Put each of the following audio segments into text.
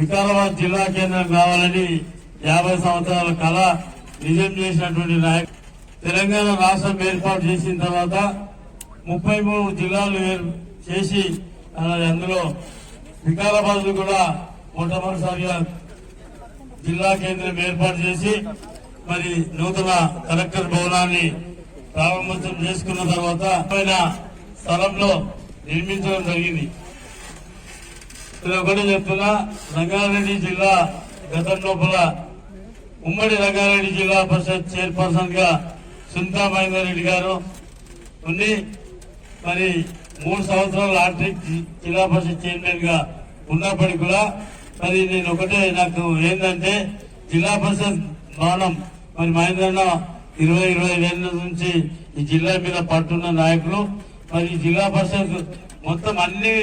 వికారాబాద్ జిల్లా కేంద్రం కావాలని యాభై సంవత్సరాల కళ నిజం చేసినటువంటి నాయకు తెలంగాణ రాష్ట్రం ఏర్పాటు చేసిన తర్వాత ముప్పై మూడు జిల్లాలు చేసి అందులో వికారాబాద్ కూడా మొట్టమొదటిసారిగా జిల్లా కేంద్రం ఏర్పాటు చేసి మరి నూతన కలెక్టర్ భవనాన్ని ప్రారంభోత్సవం చేసుకున్న తర్వాత పైన స్థలంలో నిర్మించడం జరిగింది. నేను ఒకటి చెప్తున్నా రంగారెడ్డి జిల్లా గతం లోపల ఉమ్మడి రంగారెడ్డి జిల్లా పరిషత్ చైర్పర్సన్గా సునీతా మహేందర్రెడ్డి గారు ఉండి మరి మూడు సంవత్సరాలు ఆర్టిక్ జిల్లా పరిషత్ చైర్మన్గా ఉన్నప్పటికీ కూడా మరి నేను ఒకటే నాకు ఏంటంటే జిల్లా పరిషత్ భవనం మరి మహేంద్రన్న ఇరవై ఇరవై ఐదు ఏళ్ళ నుంచి ఈ జిల్లా మీద పట్టున్న నాయకులు మరి ఈ జిల్లా పరిషత్ మొత్తం అన్ని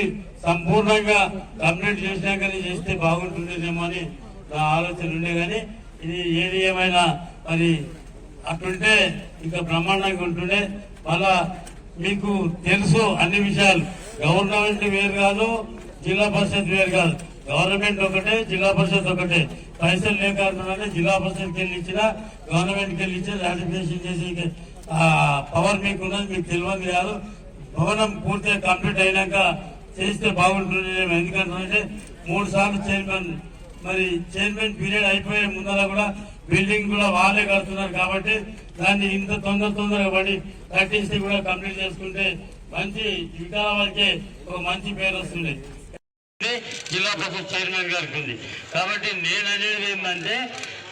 సంపూర్ణంగా కంప్లీట్ చేసినాకనే చేస్తే బాగుంటుందేమో అని నా ఆలోచన ఉండే కానీ ఇది ఏది ఏమైనా మరి అట్లుంటే ఇంకా బ్రహ్మాండంగా ఉంటుండే. మళ్ళా మీకు తెలుసు అన్ని విషయాలు. గవర్నమెంట్ వేరు కాదు జిల్లా పరిషత్ వేరు కాదు. గవర్నమెంట్ ఒకటే జిల్లా పరిషత్ ఒకటే. పైసలు లేకుండా జిల్లా పరిషత్కి వెళ్ళి ఇచ్చిన గవర్నమెంట్కి వెళ్ళి ఇచ్చిన రాటిఫికేషన్ చేసి పవర్ మీకు ఉన్నది మీకు తెలియదు కాదు. భవనం పూర్తిగా కంప్లీట్ అయినాక చేస్తే బాగుంటుంది ఎందుకంటే మూడు సార్లు చైర్మన్ మరి చైర్మన్ పీరియడ్ అయిపోయే ముందర కూడా బిల్డింగ్ కూడా వాళ్ళే కడుతున్నారు కాబట్టి దాన్ని ఇంత తొందర తొందరగా పడి కట్టిస్తే కూడా కంప్లీట్ చేసుకుంటే మంచి వికారాబాద్కే ఒక మంచి పేరు వస్తుంది. జిల్లా పరిషత్ చైర్మన్ గారికి ఉంది. కాబట్టి నేను అనేది ఏంటంటే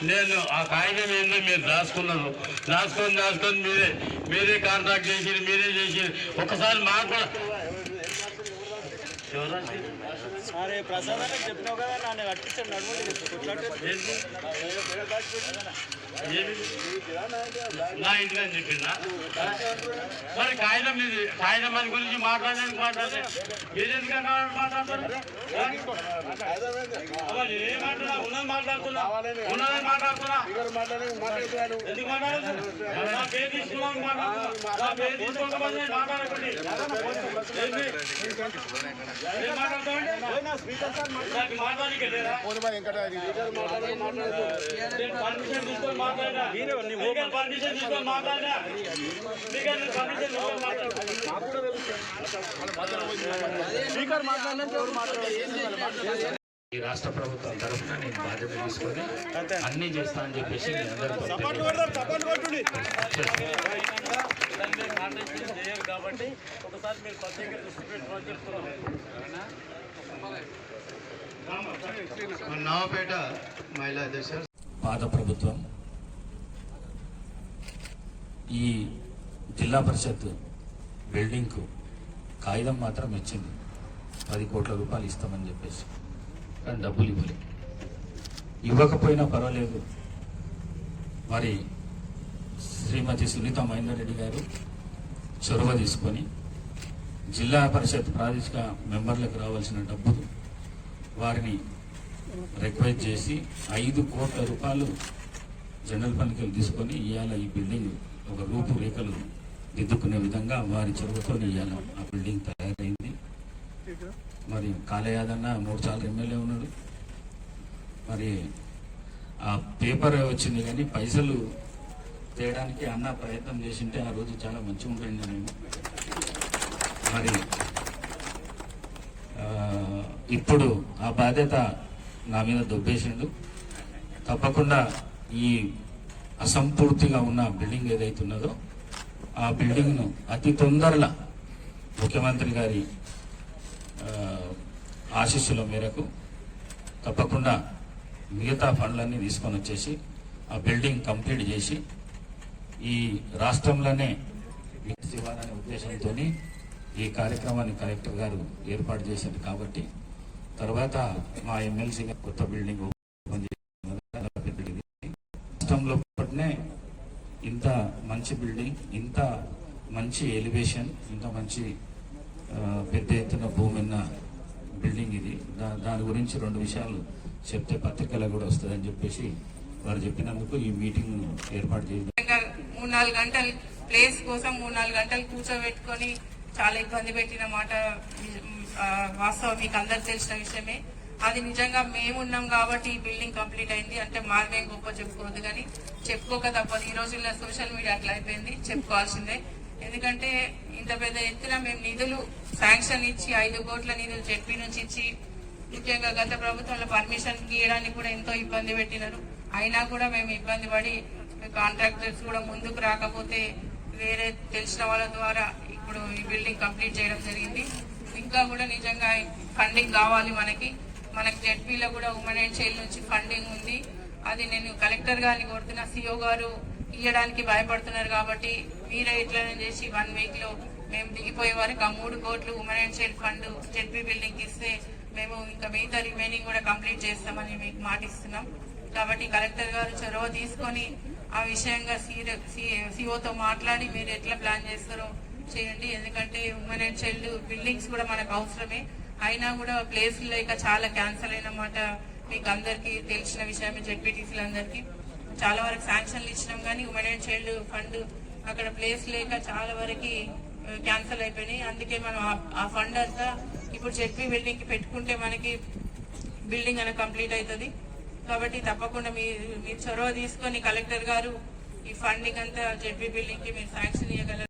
నేను ఆ కాగితం ఏందో మీరు రాసుకున్నారు. రాసుకొని రాసుకొని మీరే మీరే కాంట్రాక్ట్ చేసి మీరే చేసి ఒకసారి మాకు ఎవరు అరే ప్రసాద్ అని చెప్పినావు కదా నన్ను కట్టించాడు నడుములు నా ఇంటికి అని చెప్పిందా? మరి కాగితం ఇది కాగితం మన గురించి మాట్లాడడానికి మాట్లాడే ఏదెందుకు ఎందుకన్నా మాట్లాడతారు? అవ్వ, మాట్లాడుతున్నా? ఉన్నది మాట్లాడుతున్నా. ఉన్నది మాట్లాడుతున్నా. ఎందుకు మాట్లాడదు నా పేరు తీసుకున్నాను మాట్లాడుతున్నా. నా పేరు తీసుకోకపోతే మాట్లాడకండి ఏంటి? ఏం మాట్లాడతామండి స్పీకర్ ఎవరు మాట్లాడారు ఈ రాష్ట్ర ప్రభుత్వం తరఫున నేను బాధ్యత తీసుకొని అన్ని చేస్తా అని చెప్పేసి కాబట్టి ఒకసారి మీరు ప్రత్యేక దృష్టి పెట్టుకోవాలని చెప్తున్నాం. నవపేట మహిళా అధ్యక్ష పాత ప్రభుత్వం ఈ జిల్లా పరిషత్ బిల్డింగ్కు కాగితం మాత్రం ఇచ్చింది. పది కోట్ల రూపాయలు ఇస్తామని చెప్పేసి. కానీ డబ్బులు ఇవ్వలేదు ఇవ్వకపోయినా పర్వాలేదు. మరి శ్రీమతి సునీత మహేందర్ రెడ్డి గారు చొరవ తీసుకొని జిల్లా పరిషత్ ప్రాదేశిక మెంబర్లకు రావాల్సిన డబ్బులు వారిని రిక్వెస్ట్ చేసి ఐదు కోట్ల రూపాయలు జనరల్ ఫండ్కి తీసుకొని ఇవాళ ఈ బిల్డింగ్. ఒక రూపురేఖలు దిద్దుకునే విధంగా వారి చెరువుతో ఇవాళ ఆ బిల్డింగ్ తయారైంది. మరి కాళయాదన్న మూడు సార్లు ఎమ్మెల్యే ఉన్నాడు. మరి ఆ పేపర్ వచ్చింది కానీ పైసలు తేయడానికి అన్న ప్రయత్నం చేసింటే ఆ రోజు చాలా మంచిగా ఉంటుంది నేను. మరి ఇప్పుడు ఆ బాధ్యత నా మీద దొబ్బేసిండు. తప్పకుండా ఈ అసంపూర్తిగా ఉన్న బిల్డింగ్ ఏదైతే ఉన్నదో ఆ బిల్డింగ్ను అతి తొందరలో ముఖ్యమంత్రి గారి ఆశీస్సుల మేరకు తప్పకుండా మిగతా ఫండ్లన్నీ తీసుకొని వచ్చేసి ఆ బిల్డింగ్ కంప్లీట్ చేసి ఈ రాష్ట్రంలోనే ఇవ్వాలనే ఉద్దేశంతో ఈ కార్యక్రమాన్ని కలెక్టర్ గారు ఏర్పాటు చేశారు కాబట్టి తర్వాత మా ఎమ్మెల్సీ కొత్త బిల్డింగ్ రాష్ట్రంలో ఇంత మంచి బిల్డింగ్ ఇంత మంచి ఎలివేషన్ ఇంత మంచి పెద్ద ఎత్తున భూమి ఉన్న బిల్డింగ్ ఇది. దా దాని గురించి రెండు విషయాలు చెప్తే పత్రికలో కూడా వస్తుందని చెప్పేసి వారు చెప్పినందుకు ఈ మీటింగ్ ఏర్పాటు చేయాలి మూడు నాలుగు గంటలు ప్లేస్ కోసం మూడు నాలుగు గంటలు కూర్చోబెట్టుకొని చాలా ఇబ్బంది పెట్టిన మాట వాస్తవం మీకు అందరు తెలిసిన విషయమే. అది నిజంగా మేము ఉన్నాం కాబట్టి ఈ బిల్డింగ్ కంప్లీట్ అయింది. అంటే మార్గం గొప్ప చెప్పుకోవద్దు కానీ చెప్పుకోక తప్పదు. ఈ రోజుల్లో సోషల్ మీడియా అట్లా అయిపోయింది. చెప్పుకోవాల్సిందే. ఎందుకంటే ఇంత పెద్ద ఎత్తున మేము నిధులు శాంక్షన్ ఇచ్చి ఐదు కోట్ల నిధులు చెప్పి నుంచి ఇచ్చి ముఖ్యంగా గత ప్రభుత్వంలో పర్మిషన్ గీయడానికి కూడా ఎంతో ఇబ్బంది పెట్టినారు. అయినా కూడా మేము ఇబ్బంది పడి కాంట్రాక్టర్స్ కూడా ముందుకు రాకపోతే వేరే తెలిసిన వాళ్ళ ద్వారా ఇప్పుడు ఈ బిల్డింగ్ కంప్లీట్ చేయడం జరిగింది. ఇంకా కూడా నిజంగా ఫండింగ్ కావాలి మనకి. మనకి జెడ్పీలో కూడా ఉమెన్ అండ్ చైల్డ్ నుంచి ఫండింగ్ ఉంది. అది నేను కలెక్టర్ గారిని కోరుతున్నా సిఓ గారు ఇవ్వడానికి భయపడుతున్నారు కాబట్టి మీరే ఇట్లనే చేసి వన్ వీక్లో మేము దిగిపోయే వరకు ఆ మూడు కోట్లు women and child fund ZP building ఇస్తే మేము ఇంకా మిగతా రిమైనింగ్ కూడా కంప్లీట్ చేస్తామని మీకు మాటిస్తున్నాం. కాబట్టి కలెక్టర్ గారు చొరవ తీసుకొని ఆ విషయంగా సిఓతో మాట్లాడి మీరు ఎట్లా ప్లాన్ చేస్తారో చేయండి. ఎందుకంటే ఉమెన్ అండ్ చైల్డ్ బిల్డింగ్స్ కూడా మనకు అవసరమే. అయినా కూడా ప్లేస్ లేక చాలా క్యాన్సల్ అయిన మాట మీకు అందరికీ తెలిసిన విషయమే జెడ్పీటీసీలందరికీ చాలా వరకు శాంక్షన్లు ఇచ్చినాం కానీ ఉమెన్ అండ్ చైల్డ్ ఫండ్ అక్కడ ప్లేస్ లేక చాలా వరకు క్యాన్సల్ అయిపోయినాయి. అందుకే మనం ఆ- ఫండ్ అంతా ఇప్పుడు జెడ్పీ బిల్డింగ్కి పెట్టుకుంటే మనకి బిల్డింగ్ అనేది కంప్లీట్ అవుతుంది. కాబట్టి తప్పకుండా మీరు మీరు చొరవ తీసుకొని కలెక్టర్ గారు ఈ ఫండింగ్ అంతా జెడ్పీ బిల్డింగ్కి మీరు శాంక్షన్ ఇవ్వగలరు